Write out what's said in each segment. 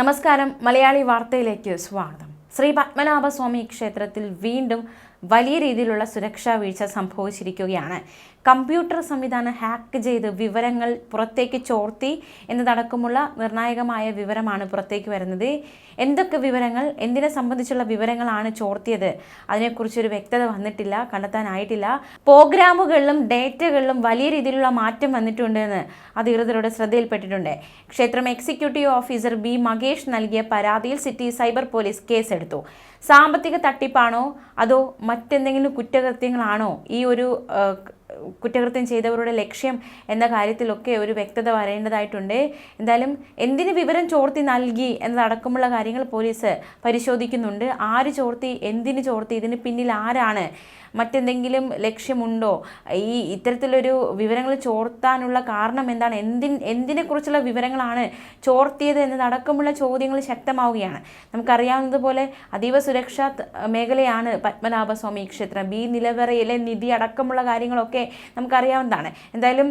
നമസ്കാരം. മലയാളി വാർത്തയിലേക്ക് സ്വാഗതം. ശ്രീ പത്മനാഭസ്വാമി ക്ഷേത്രത്തിൽ വീണ്ടും വലിയ രീതിയിലുള്ള സുരക്ഷാ വീഴ്ച സംഭവിച്ചിരിക്കുകയാണ്. കമ്പ്യൂട്ടർ സംവിധാനം ഹാക്ക് ചെയ്ത് വിവരങ്ങൾ പുറത്തേക്ക് ചോർത്തി എന്നതടക്കമുള്ള നിർണായകമായ വിവരമാണ് പുറത്തേക്ക് വരുന്നത്. എന്തൊക്കെ വിവരങ്ങൾ എന്തിനെ സംബന്ധിച്ചുള്ള വിവരങ്ങളാണ് ചോർത്തിയത്? അതിനെക്കുറിച്ചൊരു വ്യക്തത വന്നിട്ടില്ല കണ്ടെത്താനായിട്ടില്ല. പ്രോഗ്രാമുകളിലും ഡേറ്റകളിലും വലിയ രീതിയിലുള്ള മാറ്റം വന്നിട്ടുണ്ടെന്ന് അധികൃതരുടെ ശ്രദ്ധയിൽപ്പെട്ടിട്ടുണ്ട്. ക്ഷേത്രം എക്സിക്യൂട്ടീവ് ഓഫീസർ ബി മകേഷ് നൽകിയ പരാതിയിൽ സിറ്റി സൈബർ പോലീസ് കേസെടുത്തു. സാമ്പത്തിക തട്ടിപ്പാണോ? അതോ മറ്റെന്തെങ്കിലും കുറ്റകൃത്യങ്ങളാണോ? ഈ ഒരു കുറ്റകൃത്യം ചെയ്തവരുടെ ലക്ഷ്യം എന്ന കാര്യത്തിലൊക്കെ ഒരു വ്യക്തത വരേണ്ടതായിട്ടുണ്ട്. എന്തായാലും എന്തിന് വിവരം ചോർത്തി നൽകി എന്നതടക്കമുള്ള കാര്യങ്ങൾ പോലീസ് പരിശോധിക്കുന്നുണ്ട്. ആര് ചോർത്തി എന്തിന് ചോർത്തി ഇതിന് പിന്നിൽ ആരാണ് മറ്റെന്തെങ്കിലും ലക്ഷ്യമുണ്ടോ? ഈ ഇത്തരത്തിലൊരു വിവരങ്ങൾ ചോർത്താനുള്ള കാരണം എന്താണ്? എന്തിൻ എന്തിനെക്കുറിച്ചുള്ള വിവരങ്ങളാണ് ചോർത്തിയത് എന്നതടക്കമുള്ള ചോദ്യങ്ങൾ ശക്തമാവുകയാണ്. നമുക്കറിയാവുന്നതുപോലെ അതീവ സുരക്ഷാ മേഖലയാണ് പത്മനാഭസ്വാമി ക്ഷേത്രം. ബി നിലവറയിലെ നിധി അടക്കമുള്ള കാര്യങ്ങളൊക്കെ നമുക്കറിയാവുന്നതാണ്. എന്തായാലും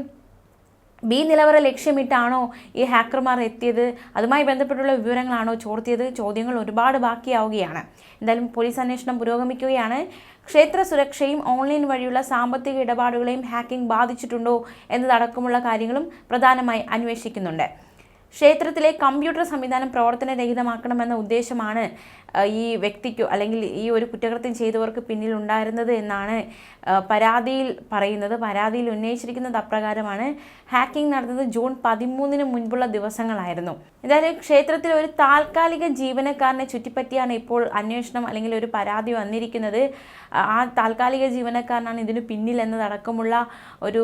ബി നിലവറ ലക്ഷ്യമിട്ടാണോ ഈ ഹാക്കർമാർ എത്തിയത്? അതുമായി ബന്ധപ്പെട്ടുള്ള വിവരങ്ങളാണോ ചോർത്തിയത്? ചോദ്യങ്ങൾ ഒരുപാട് ബാക്കിയാവുകയാണ്. എന്തായാലും പോലീസ് അന്വേഷണം പുരോഗമിക്കുകയാണ്. ക്ഷേത്ര സുരക്ഷയും ഓൺലൈൻ വഴിയുള്ള സാമ്പത്തിക ഇടപാടുകളെയും ഹാക്കിംഗ് ബാധിച്ചിട്ടുണ്ടോ എന്നതടക്കമുള്ള കാര്യങ്ങളും പ്രധാനമായി അന്വേഷിക്കുന്നുണ്ട്. ക്ഷേത്രത്തിലെ കമ്പ്യൂട്ടർ സംവിധാനം പ്രവർത്തനരഹിതമാക്കണമെന്ന ഉദ്ദേശമാണ് ഈ വ്യക്തിക്കോ അല്ലെങ്കിൽ ഈ ഒരു കുറ്റകൃത്യം ചെയ്തവർക്ക് പിന്നിൽ ഉണ്ടായിരുന്നത് എന്നാണ് പരാതിയിൽ പറയുന്നത്. പരാതിയിൽ ഉന്നയിച്ചിരിക്കുന്നത് അപ്രകാരമാണ്. ഹാക്കിംഗ് നടന്നത് ജൂൺ പതിമൂന്നിന് മുൻപുള്ള ദിവസങ്ങളായിരുന്നു. എന്തായാലും ക്ഷേത്രത്തിൽ ഒരു താൽക്കാലിക ജീവനക്കാരനെ ചുറ്റിപ്പറ്റിയാണ് ഇപ്പോൾ അന്വേഷണം അല്ലെങ്കിൽ ഒരു പരാതി വന്നിരിക്കുന്നത്. ആ താൽക്കാലിക ജീവനക്കാരനാണ് ഇതിനു പിന്നിൽ എന്നതടക്കമുള്ള ഒരു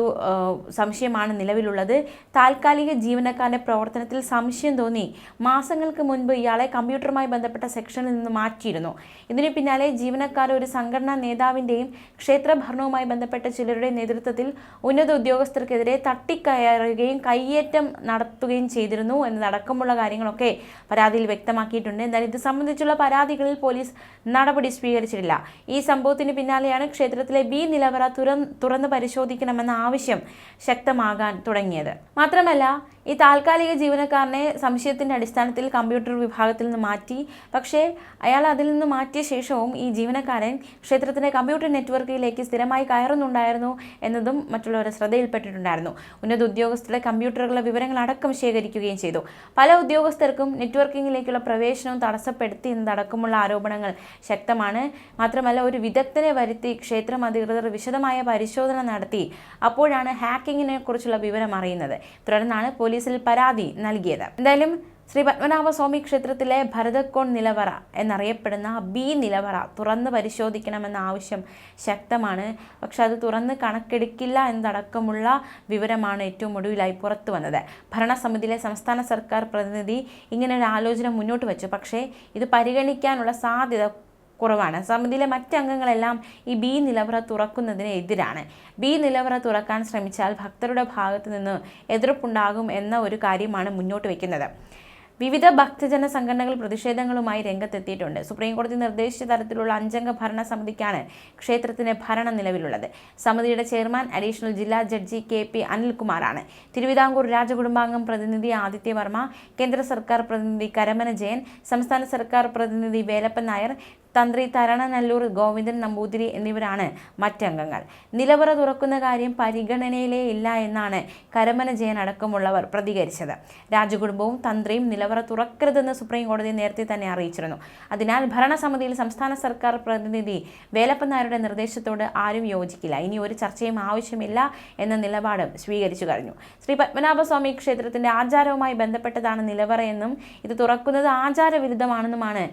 സംശയമാണ് നിലവിലുള്ളത്. താൽക്കാലിക ജീവനക്കാരന്റെ പ്രവർത്തനത്തിൽ സംശയം തോന്നി. മാസങ്ങൾക്ക് മുൻപ് ഇയാളെ കമ്പ്യൂട്ടറുമായി ബന്ധപ്പെട്ട സെക്ഷനിൽ നിന്ന് മാറ്റിയിരുന്നു. ഇതിനു പിന്നാലെ ജീവനക്കാർ ഒരു സംഘടനാ നേതാവിന്റെയും ക്ഷേത്ര ഭരണവുമായി ബന്ധപ്പെട്ട ചിലരുടെ നേതൃത്വത്തിൽ ഉന്നത ഉദ്യോഗസ്ഥർക്കെതിരെ തട്ടിക്കയറുകയും കയ്യേറ്റം നടത്തുകയും ചെയ്തിരുന്നു എന്നതടക്കമുള്ള കാര്യങ്ങളൊക്കെ പരാതിയിൽ വ്യക്തമാക്കിയിട്ടുണ്ട്. എന്നാൽ ഇത് സംബന്ധിച്ചുള്ള പരാതികളിൽ പോലീസ് നടപടി സ്വീകരിച്ചിട്ടില്ല. ഈ സംഭവത്തിന് പിന്നാലെയാണ് ക്ഷേത്രത്തിലെ ബി നിലവറ തുറന്ന് തുറന്ന് പരിശോധിക്കണമെന്ന ആവശ്യം ശക്തമാകാൻ തുടങ്ങിയത്. മാത്രമല്ല ഈ താൽക്കാലിക ജീവനക്കാരനെ സംശയത്തിന്റെ അടിസ്ഥാനത്തിൽ കമ്പ്യൂട്ടർ വിഭാഗത്തിൽ നിന്ന് മാറ്റി. പക്ഷേ അയാൾ അതിൽ നിന്ന് മാറ്റിയ ശേഷവും ഈ ജീവനക്കാരൻ ക്ഷേത്രത്തിന്റെ കമ്പ്യൂട്ടർ നെറ്റ്വർക്കിലേക്ക് സ്ഥിരമായി കയറുന്നുണ്ടായിരുന്നു എന്നതും മറ്റുള്ളവരുടെ ശ്രദ്ധയിൽപ്പെട്ടിട്ടുണ്ടായിരുന്നു. ഉന്നത ഉദ്യോഗസ്ഥരുടെ കമ്പ്യൂട്ടറുകളുടെ വിവരങ്ങൾ അടക്കം ശേഖരിക്കുകയും ചെയ്തു. പല ഉദ്യോഗസ്ഥർക്കും നെറ്റ്വർക്കിങ്ങിലേക്കുള്ള പ്രവേശനവും തടസ്സപ്പെടുത്തി എന്നതടക്കമുള്ള ആരോപണങ്ങൾ ശക്തമാണ്. മാത്രമല്ല ഒരു വിദഗ്ധനെ വരുത്തി ക്ഷേത്രം അധികൃതർ വിശദമായ പരിശോധന നടത്തി. അപ്പോഴാണ് ഹാക്കിങ്ങിനെ കുറിച്ചുള്ള വിവരം അറിയുന്നത്. തുടർന്നാണ് പോലീസിൽ പരാതി നൽകിയത്. എന്തായാലും ശ്രീ പത്മനാഭസ്വാമി ക്ഷേത്രത്തിലെ ഭരതക്കോൺ നിലവറ എന്നറിയപ്പെടുന്ന ബി നിലവറ തുറന്ന് പരിശോധിക്കണമെന്ന ആവശ്യം ശക്തമാണ്. പക്ഷെ അത് തുറന്ന് കണക്കെടുക്കില്ല എന്നതടക്കമുള്ള വിവരമാണ് ഏറ്റവും ഒടുവിലായി പുറത്തു വന്നത്. ഭരണസമിതിയിലെ സംസ്ഥാന സർക്കാർ പ്രതിനിധി ഇങ്ങനെ ഒരു ആലോചന മുന്നോട്ട് വച്ചു. പക്ഷേ ഇത് പരിഗണിക്കാനുള്ള സാധ്യത കുറവാണ്. സമിതിയിലെ മറ്റംഗങ്ങളെല്ലാം ഈ ബി നിലവറ തുറക്കുന്നതിന് എതിരാണ്. ബി നിലവറ തുറക്കാൻ ശ്രമിച്ചാൽ ഭക്തരുടെ ഭാഗത്തു നിന്ന് എതിർപ്പുണ്ടാകും എന്ന ഒരു കാര്യമാണ് മുന്നോട്ട് വയ്ക്കുന്നത് വിവിധ ഭക്തജന സംഘടനകൾ പ്രതിഷേധങ്ങളുമായി രംഗത്തെത്തിയിട്ടുണ്ട്. സുപ്രീംകോടതി നിർദ്ദേശിച്ച തരത്തിലുള്ള അഞ്ചംഗ ഭരണ സമിതിക്കാണ് ക്ഷേത്രത്തിന് ഭരണം നിലവിലുള്ളത്. സമിതിയുടെ ചെയർമാൻ അഡീഷണൽ ജില്ലാ ജഡ്ജി കെ പി അനിൽകുമാറാണ്. തിരുവിതാംകൂർ രാജകുടുംബാംഗം പ്രതിനിധി ആദിത്യവർമ്മ കേന്ദ്ര സർക്കാർ പ്രതിനിധി കരമന ജയൻ സംസ്ഥാന സർക്കാർ പ്രതിനിധി വേലപ്പൻ നായർ തന്ത്രി തരണനല്ലൂർ ഗോവിന്ദൻ നമ്പൂതിരി എന്നിവരാണ് മറ്റംഗങ്ങൾ. നിലവറ തുറക്കുന്ന കാര്യം പരിഗണനയിലേ ഇല്ല എന്നാണ് കരമന ജയൻ അടക്കമുള്ളവർ പ്രതികരിച്ചത്. രാജകുടുംബവും തന്ത്രിയും നിലവറ തുറക്കരുതെന്ന് സുപ്രീം കോടതി നേരത്തെ തന്നെ അറിയിച്ചിരുന്നു. അതിനാൽ ഭരണസമിതിയിൽ സംസ്ഥാന സർക്കാർ പ്രതിനിധി വേലപ്പൻ നായരുടെ നിർദ്ദേശത്തോട് ആരും യോജിക്കില്ല. ഇനി ഒരു ചർച്ചയും ആവശ്യമില്ല എന്ന നിലപാടും സ്വീകരിച്ചു കഴിഞ്ഞു. ശ്രീ പത്മനാഭസ്വാമി ക്ഷേത്രത്തിന്റെ ആചാരവുമായി ബന്ധപ്പെട്ടതാണ് നിലവറയെന്നും ഇത് തുറക്കുന്നത് ആചാരവിരുദ്ധമാണെന്നുമാണ്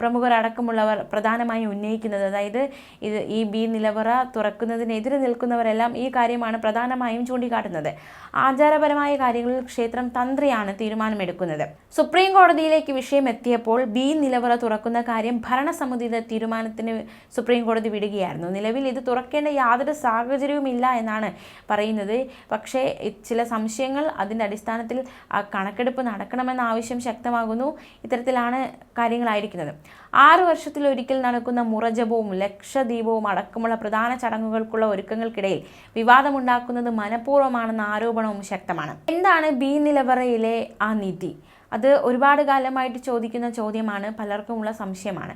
പ്രമുഖരടക്കമുള്ളവർ പ്രധാനമായും ഉന്നയിക്കുന്നത്. അതായത് ഇത് ഈ ബി നിലവറ തുറക്കുന്നതിനെതിരെ നിൽക്കുന്നവരെല്ലാം ഈ കാര്യമാണ് പ്രധാനമായും ചൂണ്ടിക്കാട്ടുന്നത്. ആചാരപരമായ കാര്യങ്ങളിൽ ക്ഷേത്രം തന്ത്രിയാണ് തീരുമാനമെടുക്കുന്നത്. സുപ്രീം കോടതിയിലേക്ക് വിഷയം എത്തിയപ്പോൾ ബി നിലവറ തുറക്കുന്ന കാര്യം ഭരണസമിതിയുടെ തീരുമാനത്തിന് സുപ്രീം കോടതി വിടുകയായിരുന്നു. നിലവിൽ ഇത് തുറക്കേണ്ട യാതൊരു സാഹചര്യവുമില്ല എന്നാണ് പറയുന്നത്. പക്ഷേ ചില സംശയങ്ങൾ അതിന്റെ അടിസ്ഥാനത്തിൽ ആ കണക്കെടുപ്പ് നടക്കണമെന്ന ആവശ്യം ശക്തമാകുന്നു. ഇത്തരത്തിലാണ് കാര്യങ്ങളായിരിക്കുന്നത്. ആറ് വർഷത്തിലൊരിക്കൽ നടക്കുന്ന മുറജപവും ലക്ഷദീപവും അടക്കമുള്ള പ്രധാന ചടങ്ങുകൾക്കുള്ള ഒരുക്കങ്ങൾക്കിടയിൽ വിവാദമുണ്ടാക്കുന്നത് മനഃപൂർവമാണെന്ന ആരോപണവും ശക്തമാണ്. എന്താണ് ബി നിലവറയിലെ ആ നിധി? അത് ഒരുപാട് കാലമായിട്ട് ചോദിക്കുന്ന ചോദ്യമാണ് പലർക്കുമുള്ള സംശയമാണ്.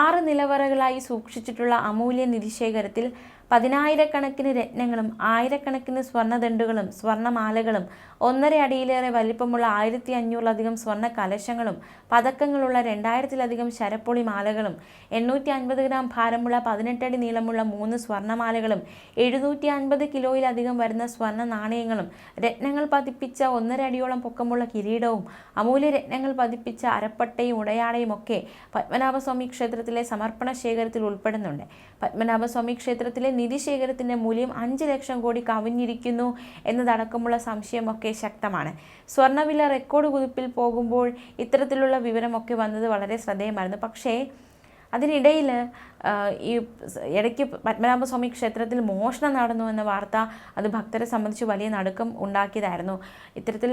ആറ് നിലവറകളായി സൂക്ഷിച്ചിട്ടുള്ള അമൂല്യ നിധിശേഖരത്തിൽ പതിനായിരക്കണക്കിന് രത്നങ്ങളും ആയിരക്കണക്കിന് സ്വർണദണ്ടുകളും സ്വർണമാലകളും ഒന്നര അടിയിലേറെ വലിപ്പമുള്ള ആയിരത്തി അഞ്ഞൂറിലധികം സ്വർണ കലശങ്ങളും പതക്കങ്ങളുള്ള രണ്ടായിരത്തിലധികം ശരപ്പൊളി മാലകളും എണ്ണൂറ്റി അൻപത് ഗ്രാം ഭാരമുള്ള പതിനെട്ടടി നീളമുള്ള മൂന്ന് സ്വർണമാലകളും എഴുന്നൂറ്റി അൻപത് കിലോയിലധികം വരുന്ന സ്വർണ നാണയങ്ങളും രത്നങ്ങൾ പതിപ്പിച്ച ഒന്നര അടിയോളം പൊക്കമുള്ള കിരീടവും അമൂല്യ രത്നങ്ങൾ പതിപ്പിച്ച അരപ്പട്ടയും ഉടയാടയും ഒക്കെ പത്മനാഭസ്വാമി ക്ഷേത്രത്തിലെ സമർപ്പണ ശേഖരത്തിൽ ഉൾപ്പെടുന്നുണ്ട്. പത്മനാഭസ്വാമി ക്ഷേത്രത്തിലെ നിധി ശേഖരത്തിന്റെ മൂല്യം അഞ്ച് ലക്ഷം കോടി കവിഞ്ഞിരിക്കുന്നു എന്നതടക്കമുള്ള സംശയമൊക്കെ ശക്തമാണ്. സ്വർണവില റെക്കോർഡ് കുതിപ്പിൽ പോകുമ്പോൾ ഇത്തരത്തിലുള്ള വിവരമൊക്കെ വന്നത് വളരെ ശ്രദ്ധേയമായിരുന്നു. പക്ഷേ അതിനിടയിൽ ഈ ഇടയ്ക്ക് പത്മനാഭസ്വാമി ക്ഷേത്രത്തിൽ മോഷണം നടന്നു എന്ന വാർത്ത അത് ഭക്തരെ സംബന്ധിച്ച് വലിയ നടുക്കം ഉണ്ടാക്കിയതായിരുന്നു. ഇത്തരത്തിൽ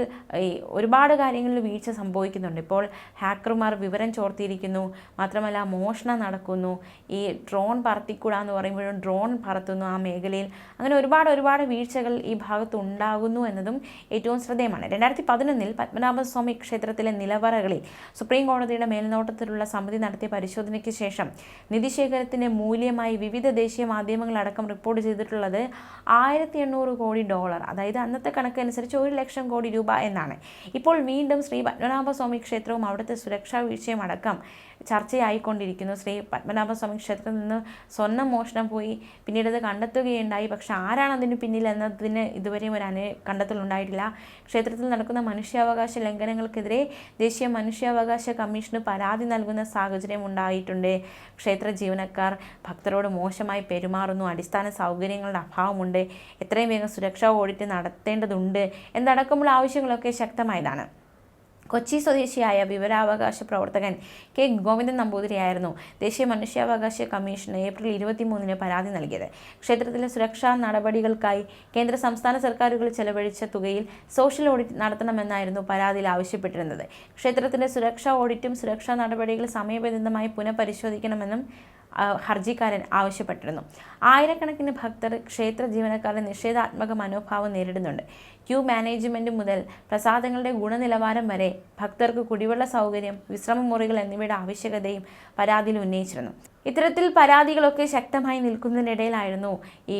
ഒരുപാട് കാര്യങ്ങളിൽ വീഴ്ച സംഭവിക്കുന്നുണ്ട്. ഇപ്പോൾ ഹാക്കർമാർ വിവരം ചോർത്തിയിരിക്കുന്നു. മാത്രമല്ല മോഷണം നടക്കുന്നു. ഈ ഡ്രോൺ പറത്തിക്കൂടാ എന്ന് പറയുമ്പോഴും ഡ്രോൺ പറത്തുന്നു ആ മേഖലയിൽ. അങ്ങനെ ഒരുപാട് ഒരുപാട് വീഴ്ചകൾ ഈ ഭാഗത്ത് ഉണ്ടാകുന്നു എന്നതും ഏറ്റവും ശ്രദ്ധേയമാണ്. രണ്ടായിരത്തി പതിനൊന്നിൽ പത്മനാഭസ്വാമി ക്ഷേത്രത്തിലെ നിലവറകളിൽ സുപ്രീം കോടതിയുടെ മേൽനോട്ടത്തിലുള്ള സമിതി നടത്തിയ പരിശോധനയ്ക്ക് ശേഷം നിധിശേഖരത്തിന്റെ മൂല്യമായി വിവിധ ദേശീയ മാധ്യമങ്ങളടക്കം റിപ്പോർട്ട് ചെയ്തിട്ടുള്ളത് ആയിരത്തി എണ്ണൂറ് കോടി ഡോളർ. അതായത് അന്നത്തെ കണക്കനുസരിച്ച് ഒരു ലക്ഷം കോടി രൂപ എന്നാണ്. ഇപ്പോൾ വീണ്ടും ശ്രീ പത്മനാഭസ്വാമി ക്ഷേത്രവും അവിടുത്തെ സുരക്ഷാ വീഴ്ചയും അടക്കം ചർച്ചയായിക്കൊണ്ടിരിക്കുന്നു. ശ്രീ പത്മനാഭസ്വാമി ക്ഷേത്രത്തിൽ നിന്ന് സ്വർണം മോഷണം പോയി. പിന്നീട് അത് കണ്ടെത്തുകയുണ്ടായി. പക്ഷേ ആരാണ് അതിന് പിന്നിൽ എന്നതിന് ഇതുവരെയും ഒരു കണ്ടെത്തൽ കണ്ടെത്തലുണ്ടായിട്ടില്ല. ക്ഷേത്രത്തിൽ നടക്കുന്ന മനുഷ്യാവകാശ ലംഘനങ്ങൾക്കെതിരെ ദേശീയ മനുഷ്യാവകാശ കമ്മീഷന് പരാതി നൽകുന്ന സാഹചര്യം ഉണ്ടായിട്ടുണ്ട്. ക്ഷേത്ര ജീവനക്കാർ ഭക്തരോട് മോശമായി പെരുമാറുന്നു. അടിസ്ഥാന സൗകര്യങ്ങളുടെ അഭാവമുണ്ട്. എത്രയും വേഗം സുരക്ഷാ ഓഡിറ്റ് നടത്തേണ്ടതുണ്ട്. എന്നടക്കമുള്ള ആവശ്യങ്ങളൊക്കെ ശക്തമായതാണ്. കൊച്ചി സ്വദേശിയായ വിവരാവകാശ പ്രവർത്തകൻ കെ. ഗോവിന്ദൻ നമ്പൂതിരിയായിരുന്നു ദേശീയ മനുഷ്യാവകാശ കമ്മീഷന് ഏപ്രിൽ ഇരുപത്തിമൂന്നിന് പരാതി നൽകിയത്. ക്ഷേത്രത്തിലെ സുരക്ഷാ നടപടികൾക്കായി കേന്ദ്ര സംസ്ഥാന സർക്കാരുകൾ ചെലവഴിച്ച തുകയിൽ സോഷ്യൽ ഓഡിറ്റ് നടത്തണമെന്നായിരുന്നു പരാതിയിൽ ആവശ്യപ്പെട്ടിരുന്നത്. ക്ഷേത്രത്തിന്റെ സുരക്ഷാ ഓഡിറ്റും സുരക്ഷാ നടപടികൾ സമയബന്ധിതമായി പുനഃപരിശോധിക്കണമെന്നും ഹർജിക്കാരൻ ആവശ്യപ്പെട്ടിരുന്നു. ആയിരക്കണക്കിന് ഭക്തർ ക്ഷേത്ര ജീവനക്കാരുടെ നിഷേധാത്മക മനോഭാവം നേരിടുന്നുണ്ട്. ക്യൂ മാനേജ്മെന്റ് മുതൽ പ്രസാദങ്ങളുടെ ഗുണനിലവാരം വരെ ഭക്തർക്ക് കുടിവെള്ള സൗകര്യം വിശ്രമമുറികൾ എന്നിവയുടെ ആവശ്യകതയും പരാതിയിൽ ഉന്നയിച്ചിരുന്നു. ഇത്തരത്തിൽ പരാതികളൊക്കെ ശക്തമായി നിൽക്കുന്നതിനിടയിലായിരുന്നു ഈ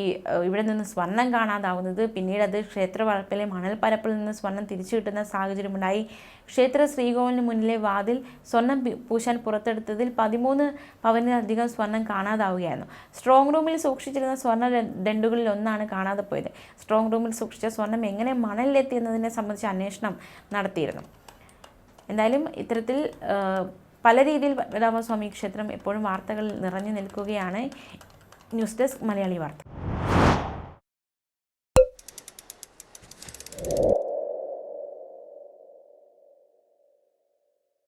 ഇവിടെ നിന്ന് സ്വർണം കാണാതാവുന്നത്. പിന്നീട് അത് ക്ഷേത്ര വളപ്പിലെ മണൽപ്പരപ്പിൽ നിന്ന് സ്വർണം തിരിച്ചു കിട്ടുന്ന സാഹചര്യമുണ്ടായി. ക്ഷേത്ര ശ്രീകോവിലിന് മുന്നിലെ വാതിൽ സ്വർണം പൂശാൻ പുറത്തെടുത്തതിൽ പതിമൂന്ന് പവനിലധികം സ്വർണം കാണാതാവുകയായിരുന്നു. സ്ട്രോങ് റൂമിൽ സൂക്ഷിച്ചിരുന്ന സ്വർണ ദണ്ടുകളിൽ ഒന്നാണ് കാണാതെ പോയത്. സ്ട്രോങ് റൂമിൽ സൂക്ഷിച്ച സ്വർണം എങ്ങനെ മണലിലെത്തിയെന്നതിനെ സംബന്ധിച്ച് അന്വേഷണം നടത്തിയിരുന്നു. എന്തായാലും ഇത്തരത്തിൽ പല രീതിയിൽ പത്മനാഭസ്വാമി ക്ഷേത്രം എപ്പോഴും വാർത്തകളിൽ നിറഞ്ഞു നിൽക്കുകയാണ് ന്യൂസ് ഡെസ്ക് മലയാളി വാർത്ത.